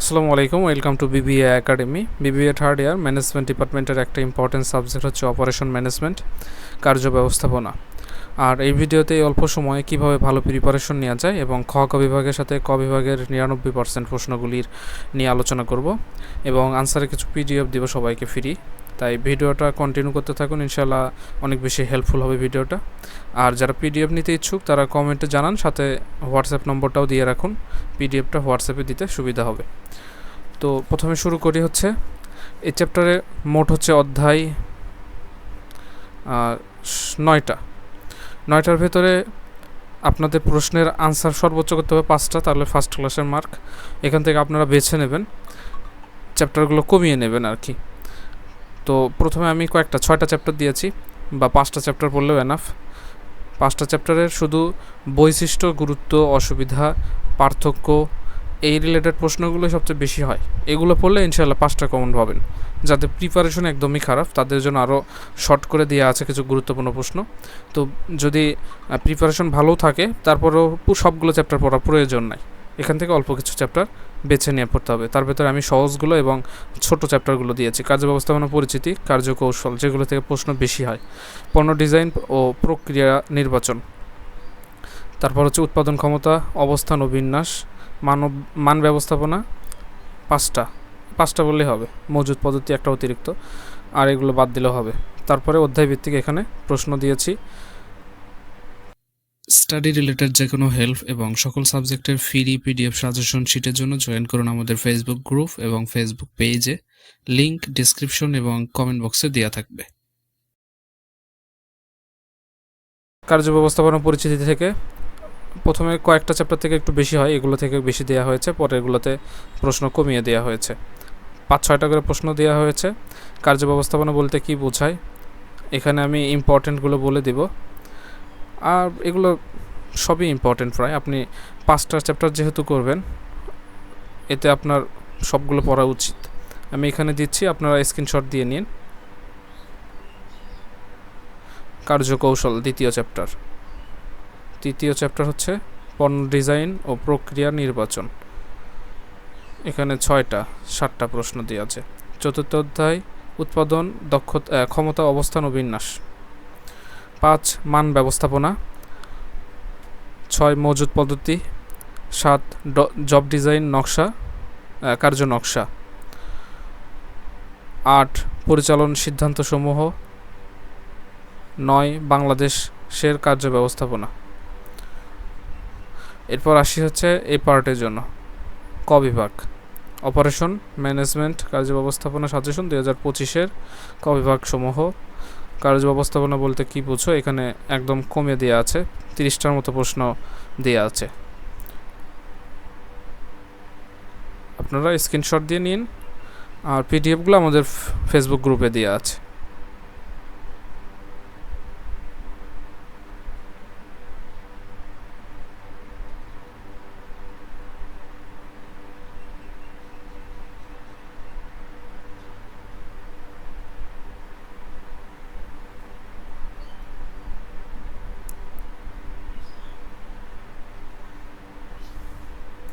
আসসালামু আলাইকুম, welcome to BBA academy BBA third year management ডিপার্টমেন্টের একটা ইম্পর্টেন্ট সাবজেক্ট হচ্ছে অপারেশন ম্যানেজমেন্ট কার্য ব্যবস্থাপনা। আর এই ভিডিওতে অল্প সময়ে কীভাবে ভালো প্রিপারেশন নেওয়া যায় এবং খ ক বিভাগের সাথে ক বিভাগের নিরানব্বই পার্সেন্ট প্রশ্নগুলির নিয়ে আলোচনা করব এবং আনসারে কিছু পিডিএফ দিব সবাইকে ফ্রি তাই ভিডিওটা কন্টিনিউ করতে থাকুন। ইনশাল্লাহ অনেক বেশি হেল্পফুল হবে ভিডিওটা। আর যারা পিডিএফ নিতে ইচ্ছুক, তারা কমেন্টে জানান, সাথে হোয়াটসঅ্যাপ নম্বরটাও দিয়ে রাখুন। পিডিএফটা হোয়াটসঅ্যাপে দিতে সুবিধা হবে। তো প্রথমে শুরু করি হচ্ছে, এই চ্যাপ্টারে মোট হচ্ছে অধ্যায় নয়টা। নয়টার ভেতরে আপনাদের প্রশ্নের আনসার সর্বোচ্চ করতে হবে পাঁচটা, তাহলে ফার্স্ট ক্লাসের মার্ক এখান থেকে আপনারা বেছে নেবেন চ্যাপ্টারগুলো কমিয়ে নেবেন আর কি। তো প্রথমে আমি কয়েকটা, ছয়টা চ্যাপ্টার দিয়েছি, বা পাঁচটা চ্যাপ্টার পড়লেও এনাফ পাঁচটা চ্যাপ্টারের শুধু বৈশিষ্ট্য, গুরুত্ব, অসুবিধা, পার্থক্য, এই রিলেটেড প্রশ্নগুলো সবচেয়ে বেশি হয়। এগুলো পড়লে ইনশাল্লাহ পাঁচটা কমন পাবেন। যাদের প্রিপারেশন একদমই খারাপ, তাদের জন্য আরও শর্ট করে দেওয়া আছে কিছু গুরুত্বপূর্ণ প্রশ্ন। তো যদি প্রিপারেশন ভালো থাকে, তারপরেও সবগুলো চ্যাপ্টার পড়া প্রয়োজন নাই। এখান থেকে অল্প কিছু চ্যাপ্টার বেছে নিয়ে পড়তে হবে। তার ভেতরে আমি সহজগুলো এবং ছোট চ্যাপ্টারগুলো দিয়েছি। কার্য ব্যবস্থাপনা পরিচিতি, কার্যকৌশল, যেগুলো থেকে প্রশ্ন বেশি হয়। পণ্য ডিজাইন ও প্রক্রিয়া নির্বাচন। তারপর হচ্ছে উৎপাদন ক্ষমতা, অবস্থান ও বিন্যাস, মানব, মান ব্যবস্থাপনা, পাঁচটা। পাঁচটা বললেই হবে। মজুদ পদ্ধতি একটা অতিরিক্ত, আর এগুলো বাদ দিলেও হবে। তারপরে অধ্যায় ভিত্তিক এখানে প্রশ্ন দিয়েছি। স্টাডি রিলেটেড যে কোনো হেল্প এবং সকল সাবজেক্টের ফ্রি পিডিএফ সাজেশন শিটের জন্য জয়েন করুন আমাদের ফেসবুক গ্রুপ এবং ফেসবুক পেজে লিংক ডিসক্রিপশন এবং কমেন্ট বক্সে দেওয়া থাকবে। কার্য ব্যবস্থাপনা পরিচিতি থেকে প্রথমে কয়েকটা চ্যাপ্টার থেকে একটু বেশি হয়, এগুলো থেকে বেশি দেওয়া হয়েছে পরে এগুলোতে প্রশ্ন কমিয়ে দেওয়া হয়েছে। পাঁচ ছয়টা করে প্রশ্ন দেওয়া হয়েছে। কার্য ব্যবস্থাপনা বলতে কি বোঝায়? এখানে আমি ইম্পর্টেন্টগুলো বলে দিব। আর এগুলো সবই ইম্পর্টেন্ট প্রায় আপনি পাঁচটা চ্যাপ্টার যেহেতু করবেন, এতে আপনার সবগুলো পড়া উচিত। আমি এখানে দিচ্ছি, আপনারা স্ক্রিনশট দিয়ে নিন। কার্যকৌশল, দ্বিতীয় চ্যাপ্টার তৃতীয় চ্যাপ্টার হচ্ছে পণ্য ডিজাইন ও প্রক্রিয়া নির্বাচন। এখানে ছয়টা, সাতটা প্রশ্ন দিয়ে আছে। চতুর্থ অধ্যায়, উৎপাদন, দক্ষতা ক্ষমতা, অবস্থান ও বিন্যাস। পাঁচ মান ব্যবস্থাপনা, ছয় মজুদ পদ্ধতি, সাত জব ডিজাইন নকশা কার্য নকশা, আট পরিচালন সিদ্ধান্তসমূহ, নয় বাংলাদেশের কার্য ব্যবস্থাপনা। এরপর আসি হচ্ছে এই পার্টের জন্য। ক বিভাগ অপারেশন ম্যানেজমেন্ট কার্য ব্যবস্থাপনা সাজেশন দুই হাজার পঁচিশের ক বিভাগ কার্য ব্যবস্থাপনা বলতে কি বুঝো? এখানে একদম কমে দেওয়া আছে। তিরিশটার মতো প্রশ্ন দেওয়া আছে। আপনারা স্ক্রিনশট দিয়ে নিন। আর পিডিএফগুলো আমাদের ফেসবুক গ্রুপে দেওয়া আছে।